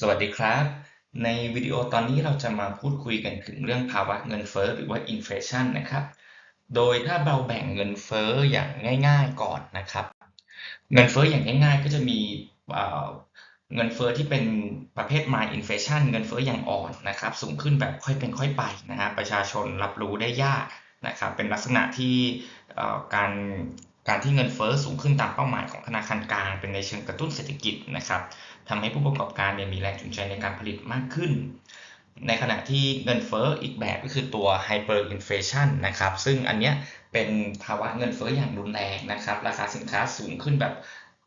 สวัสดีครับ ในวิดีโอตอนนี้เราจะมาพูดคุยกันถึงเรื่องภาวะเงินเฟ้อหรือว่าอินฟลชันนะครับ โดยถ้าเราแบ่งเงินเฟ้ออย่างง่าย ๆก่อนนะครับ เงินเฟ้ออย่างง่าย ๆ ก็จะมีเงินเฟ้อที่เป็นประเภท mild inflation เงินเฟ้ออย่างอ่อนนะครับ สูงขึ้นแบบค่อยเป็นค่อยไปนะฮะประชาชนรับรู้ได้ยากนะครับ เป็นลักษณะที่การ การที่เงินเฟ้อสูงขึ้นตามเป้าหมายของธนาคารกลางเป็นในเชิงกระตุ้นเศรษฐกิจนะครับทำให้ผู้ประกอบการเนี่ยมีแรงจูงใจในการผลิตมากขึ้น ในขณะที่เงินเฟ้ออีกแบบก็คือตัว hyperinflation นะครับ ซึ่งอันเนี้ยเป็นภาวะเงินเฟ้ออย่างรุนแรงนะครับ ราคาสินค้าสูงขึ้นแบบ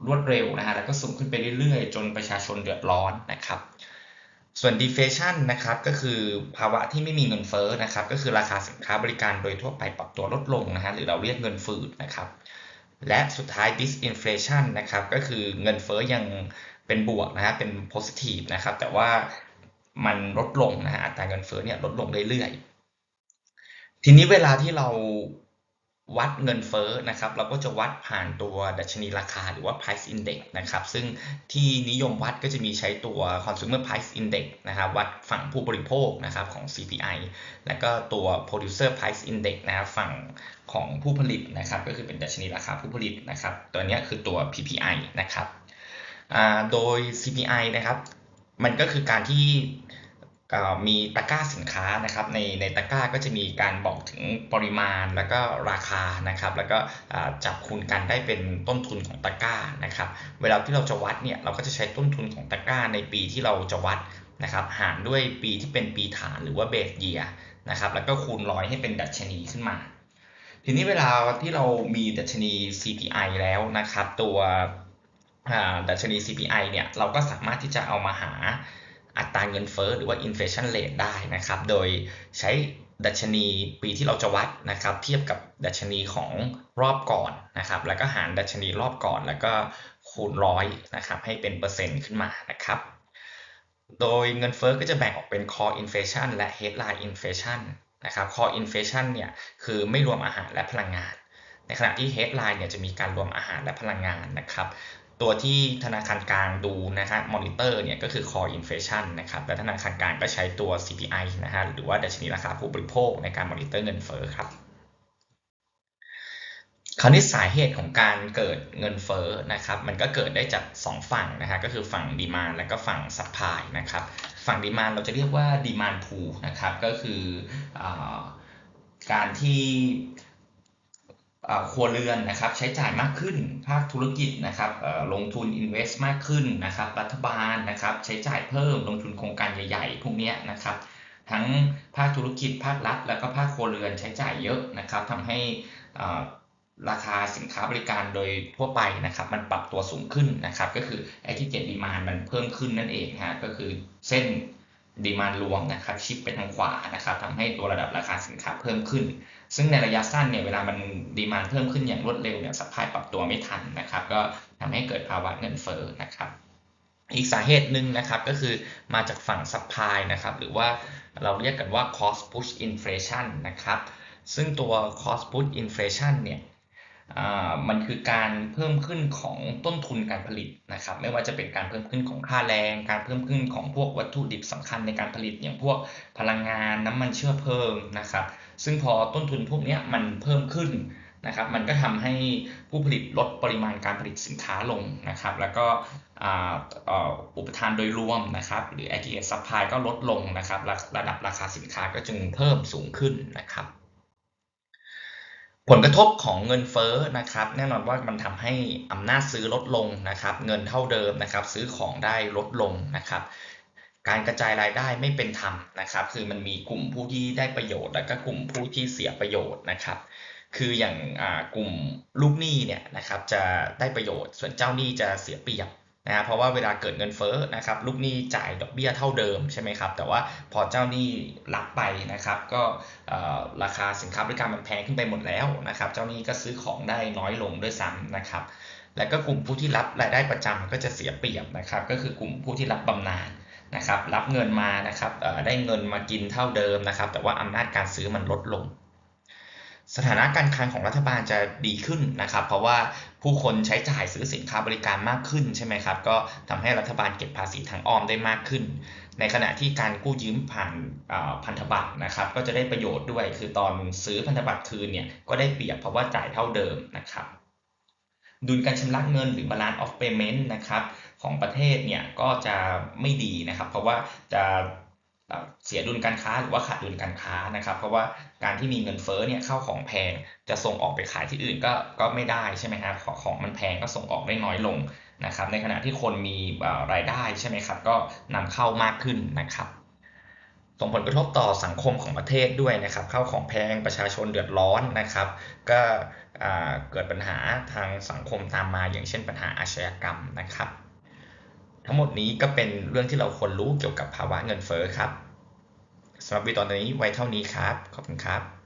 รวดเร็วนะฮะแล้วก็สูงขึ้นไปเรื่อยๆ จนประชาชนเดือดร้อนนะครับส่วน deflation นะครับก็คือภาวะที่ไม่มีเงินเฟ้อนะครับก็คือราคาสินค้าบริการโดยทั่วไปปรับตัวลดลงนะฮะหรือเราเรียกเงินฝืดนะครับ และสุดท้าย disinflation นะครับก็คือเงินเฟ้อยังเป็นบวกนะฮะเป็น positive นะครับแต่ว่ามันลดลงนะฮะอัตราเงินเฟ้อเนี่ยลดลงเรื่อยๆ ทีนี้เวลาที่เรา วัดเงินเฟ้อนะครับเราก็จะวัดผ่านตัวดัชนีราคาหรือว่า price index นะครับซึ่งที่นิยมวัดก็จะมีใช้ตัว consumer price index นะครับวัดฝั่งผู้บริโภคนะครับของ CPI แล้วก็ตัว producer price index นะครับฝั่งของผู้ผลิตนะครับก็คือเป็นดัชนีราคาผู้ผลิตนะครับตัวนี้คือตัว PPI นะครับโดย CPI นะครับมันก็คือการที่ มีตะกร้าสินค้านะครับในในตะกร้าก็จะมีการบอกถึงปริมาณแล้วก็ราคานะครับ แล้วก็จับคูณกันได้เป็นต้นทุนของตะกร้านะครับ เวลาที่เราจะวัดเนี่ยเราก็จะใช้ต้นทุนของตะกร้าในปีที่เราจะวัดนะครับ หารด้วยปีที่เป็นปีฐานหรือว่าเบสเยียนะครับ แล้วก็คูณร้อยให้เป็นดัชนีขึ้นมา ทีนี้เวลาที่เรามีดัชนี CPI แล้วนะครับ ตัวดัชนี CPI เนี่ยเราก็สามารถที่จะเอามาหา อัตราเงินเฟ้อหรือว่า inflation rate ได้นะครับ โดยใช้ดัชนีปีที่เราจะวัดนะครับ เทียบกับดัชนีของรอบก่อนนะครับ แล้วก็หารดัชนีรอบก่อนแล้วก็คูณร้อยนะครับ ให้เป็นเปอร์เซ็นต์ขึ้นมานะครับ โดยเงินเฟ้อก็จะแบ่งออกเป็น core inflation และ headline inflation นะครับ core inflation เนี่ยคือไม่รวมอาหารและพลังงาน ในขณะที่ headline เนี่ยจะมีการรวมอาหารและพลังงานนะครับ ตัวที่ธนาคารกลางดูนะครับมอนิเตอร์เนี่ยก็คือ core inflation นะครับและธนาคารกลางก็ใช้ตัว CPI นะฮะหรือว่าดัชนีราคาผู้บริโภคในการมอนิเตอร์เงินเฟ้อครับคราวนี้สาเหตุของการเกิดเงินเฟ้อนะครับมันก็เกิดได้จาก 2 ฝั่งนะฮะก็คือฝั่งดีมานและก็ฝั่งซัพพลายนะครับฝั่งดีมานเราจะเรียกว่าดีมานพูนะครับก็คืออการที่ ครัวเรือนนะครับใช้จ่ายมากขึ้น ภาคธุรกิจนะครับลงทุน invest มากขึ้นนะครับรัฐบาลนะครับใช้จ่ายเพิ่มลงทุนโครงการใหญ่ๆ พวกนี้นะครับทั้งภาคธุรกิจภาครัฐ แล้วก็ภาคครัวเรือนใช้จ่ายเยอะนะครับทำให้ราคาสินค้าบริการโดยทั่วไปนะครับมันปรับตัวสูงขึ้นนะครับก็คือไอ้ที่เจ็ดดีมามันเพิ่มขึ้นนั่นเองฮะก็คือเส้น ดีมานรวมนะครับชิปไปทางขวานะครับทำให้ตัวระดับราคาสินค้าเพิ่มขึ้น ซึ่งในระยะสั้นเนี่ยเวลามันดีมานเพิ่มขึ้นอย่างรวดเร็วเนี่ยสัพพายปรับตัวไม่ทันนะครับ ก็ทำให้เกิดภาวะเงินเฟ้อนะครับ อีกสาเหตุหนึ่งนะครับก็คือมาจากฝั่งซัพพลายนะครับหรือว่าเราเรียกกันว่า cost push inflation นะครับซึ่งตัว cost push inflation เนี่ย มันคือการเพิ่มขึ้นของต้นทุนการผลิตนะครับ ไม่ว่าจะเป็นการเพิ่มขึ้นของค่าแรง การเพิ่มขึ้นของพวกวัตถุดิบสำคัญในการผลิต อย่างพวกพลังงานน้ำมันเชื้อเพลิงนะครับ ซึ่งพอต้นทุนพวกนี้มันเพิ่มขึ้นนะครับ มันก็ทำให้ผู้ผลิตลดปริมาณการผลิตสินค้าลงนะครับ แล้วก็อุปทานโดยรวมนะครับ หรือ aggregate supply ก็ลดลงนะครับ ระดับราคาสินค้าก็จึงเพิ่มสูงขึ้นนะครับ ผลกระทบของเงินเฟ้อนะครับ แน่นอนว่ามันทำให้อำนาจซื้อลดลงนะครับ เงินเท่าเดิมนะครับ ซื้อของได้ลดลงนะครับ การกระจายรายได้ไม่เป็นธรรมนะครับ คือมันมีกลุ่มผู้ที่ได้ประโยชน์ แล้วก็กลุ่มผู้ที่เสียประโยชน์นะครับ คืออย่างกลุ่มลูกหนี้เนี่ยนะครับ จะได้ประโยชน์ ส่วนเจ้าหนี้จะเสียเปรียบ นะเพราะว่าเวลาเกิดเงินเฟ้อนะครับลูกหนี้จ่ายดอกเบี้ยเท่าเดิมใช่ไหมครับแต่ว่าพอเจ้าหนี้รับไปนะครับ ก็ราคาสินค้าบริการมันแพงขึ้นไปหมดแล้วนะครับ เจ้าหนี้ก็ซื้อของได้น้อยลงด้วยซ้ำนะครับ และก็กลุ่มผู้ที่รับรายได้ประจำก็จะเสียเปรียบนะครับ ก็คือกลุ่มผู้ที่รับบำนาญนะครับ รับเงินมานะครับได้เงินมากินเท่าเดิมนะครับ แต่ว่าอำนาจการซื้อมันลดลง สถานะการคลังของรัฐบาลจะดีขึ้นนะครับ เพราะว่าผู้คนใช้จ่ายซื้อสินค้าบริการมากขึ้นใช่ไหมครับ ก็ทำให้รัฐบาลเก็บภาษีทางอ้อมได้มากขึ้น ในขณะที่การกู้ยืมผ่านพันธบัตรนะครับ ก็จะได้ประโยชน์ด้วย คือตอนซื้อพันธบัตรคืนเนี่ยก็ได้เปรียบเพราะว่าจ่ายเท่าเดิมนะครับ ดุลการชำระเงินหรือ balance of payment นะครับของประเทศเนี่ยก็จะไม่ดีนะครับ เพราะว่าจะ เสียดุลการค้าหรือว่าขาดดุลการค้านะครับ เพราะว่าการที่มีเงินเฟ้อเนี่ยเข้าของแพงจะส่งออกไปขายที่อื่นก็ก็ไม่ได้ใช่ไหมครับของของมันแพงก็ส่งออกได้น้อยลงนะครับ ในขณะที่คนมีรายได้ใช่ไหมครับ ก็นำเข้ามากขึ้นนะครับส่งผลกระทบต่อสังคมของประเทศด้วยนะครับ เข้าของแพงประชาชนเดือดร้อนนะครับ ก็เกิดปัญหาทางสังคมตามมาอย่างเช่นปัญหาอาชญากรรมนะครับ ทั้งหมดนี้ก็เป็นเรื่องที่เราควรรู้เกี่ยวกับภาวะเงินเฟ้อครับสำหรับวิดีโอตอนนี้ไว้เท่านี้ครับ ขอบคุณครับ